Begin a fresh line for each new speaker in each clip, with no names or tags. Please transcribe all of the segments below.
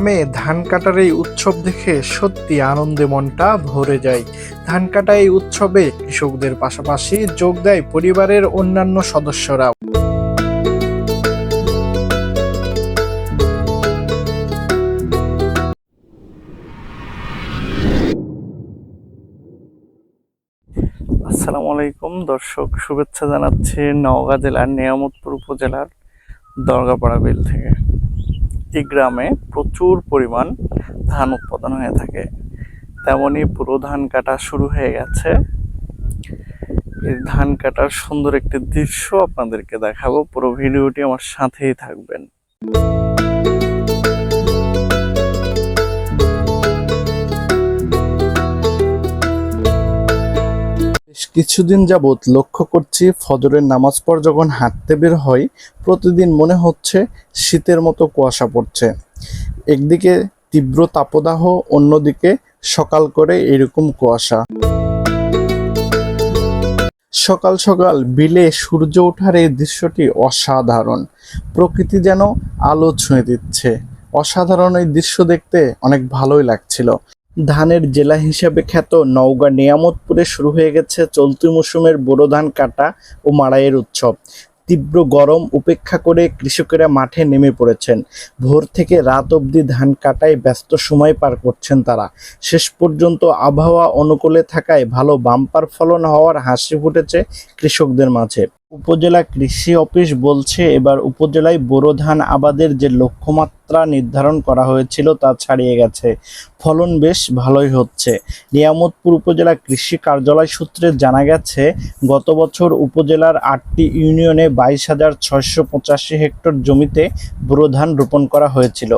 গ্রামে ধান কাটার এই উৎসব দেখে সত্যি আনন্দে মনটা ভরে যায়। ধান কাটা এই উৎসবে কৃষকদের পাশাপাশি যোগ দেয় পরিবারের অন্যান্য সদস্যরা। আসসালামু আলাইকুম, দর্শক, শুভেচ্ছা জানাচ্ছি নওগাঁ জেলার নিয়ামতপুর উপজেলার দরগাপাড়া বিল থেকে। এই গ্রামে প্রচুর পরিমাণ ধান উৎপাদন হয়ে থাকে। তেমনই পুরো ধান কাটা শুরু হয়ে গেছে। এই ধান কাটার সুন্দর একটি দৃশ্য আপনাদেরকে দেখাবো। পুরো ভিডিওটি আমার সাথেই থাকবেন। কিছুদিন যাবৎ লক্ষ্য করছি ফজরের নামাজ পর যখন হাঁটতে বের হয় প্রতিদিন মনে হচ্ছে শীতের মতো কুয়াশা পড়ছে। একদিকে তীব্র তাপদাহ, অন্যদিকে সকাল করে এরকম কুয়াশা। সকাল সকাল বিলে সূর্য ওঠার এই দৃশ্যটি অসাধারণ। প্রকৃতি যেন আলো ছুঁয়ে দিচ্ছে। অসাধারণ এই দৃশ্য দেখতে অনেক ভালোই লাগছিল। ধানের জেলা হিসাবে খ্যাত নওগাঁ নিয়ামতপুরে শুরু হয়ে গেছে চলতি মৌসুমের বোরো ধান কাটা ও মাড়াইয়ের উৎসব। তীব্র গরম উপেক্ষা করে কৃষকেরা মাঠে নেমে পড়েছেন। ভোর থেকে রাত অবধি ধান কাটায় ব্যস্ত সময় পার করছেন তারা। শেষ পর্যন্ত আবহাওয়া অনুকূলে থাকায় ভালো বাম্পার ফলন হওয়ার হাসি ফুটেছে কৃষকদের মাঝে। উপজেলা কৃষি অফিস বলছে, এবার উপজেলায় বোরো ধান আবাদের যে লক্ষ্যমাত্রা নির্ধারণ করা হয়েছিল তা ছাড়িয়ে গেছে। ফলন বেশ ভালোই হচ্ছে। নিয়ামতপুর উপজেলা কৃষি কার্যালয় সূত্রে জানা গেছে, গত বছর উপজেলার আটটি ইউনিয়নে বাইশ হাজার পঁচাশি হেক্টর জমিতে বোরো ধান রোপণ করা হয়েছিল।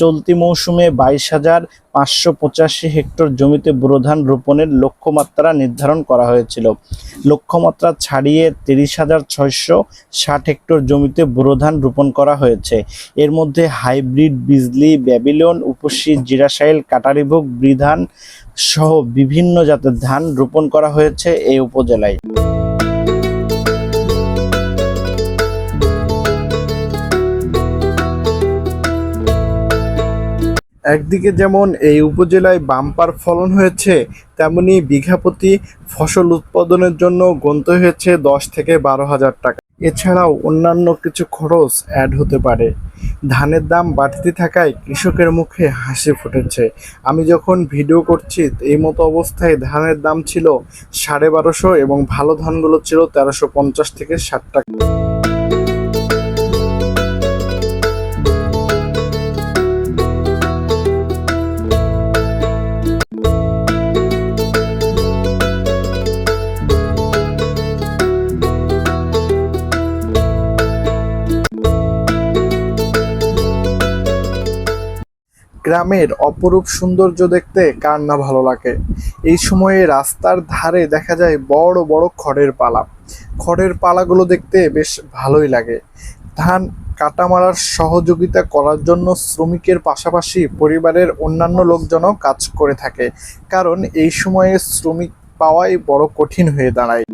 চলতি মৌসুমে বাইশ হাজার পাঁচশো পঁচাশি হেক্টর জমিতে বোরো ধান রোপণের লক্ষ্যমাত্রা নির্ধারণ করা হয়েছিল। লক্ষ্যমাত্রা ছাড়িয়ে তিরিশ হাজার ছয়শো ষাট হেক্টর জমিতে বোরো ধান রোপণ করা হয়েছে। এর মধ্যে হাইব্রিড বিজলি, ব্যাবিলন, উপসী, জিরাসাইল, কাটারিভোগ, বৃধান সহ বিভিন্ন জাতের ধান রোপণ করা হয়েছে এই উপজেলায়। একদিকে যেমন এই উপজেলায় বাম্পার ফলন হয়েছে, তেমনি বিঘাপ্রতি ফসল উৎপাদনের জন্য গন্ত হয়েছে দশ থেকে বারো হাজার টাকা। এছাড়াও অন্যান্য কিছু খরচ অ্যাড হতে পারে। ধানের দাম বাড়তি থাকায় কৃষকের মুখে হাসি ফুটেছে। আমি যখন ভিডিও করছি, এই মতো অবস্থায় ধানের দাম ছিল সাড়ে বারোশো এবং ভালো ধানগুলো ছিল তেরোশো পঞ্চাশ থেকে ষাট টাকা। গ্রামের অপরূপ সৌন্দর্য দেখতে কার না ভালো লাগে। এই সময়ে রাস্তার ধারে দেখা যায় বড় বড় খড়ের পালা। খড়ের পালাগুলো দেখতে বেশ ভালোই লাগে। ধান কাটা মারার সহযোগিতা করার জন্য শ্রমিকের পাশাপাশি পরিবারের অন্যান্য লোকজনও কাজ করে থাকে। কারণ এই সময়ে শ্রমিক পাওয়াই বড় কঠিন হয়ে দাঁড়ায়।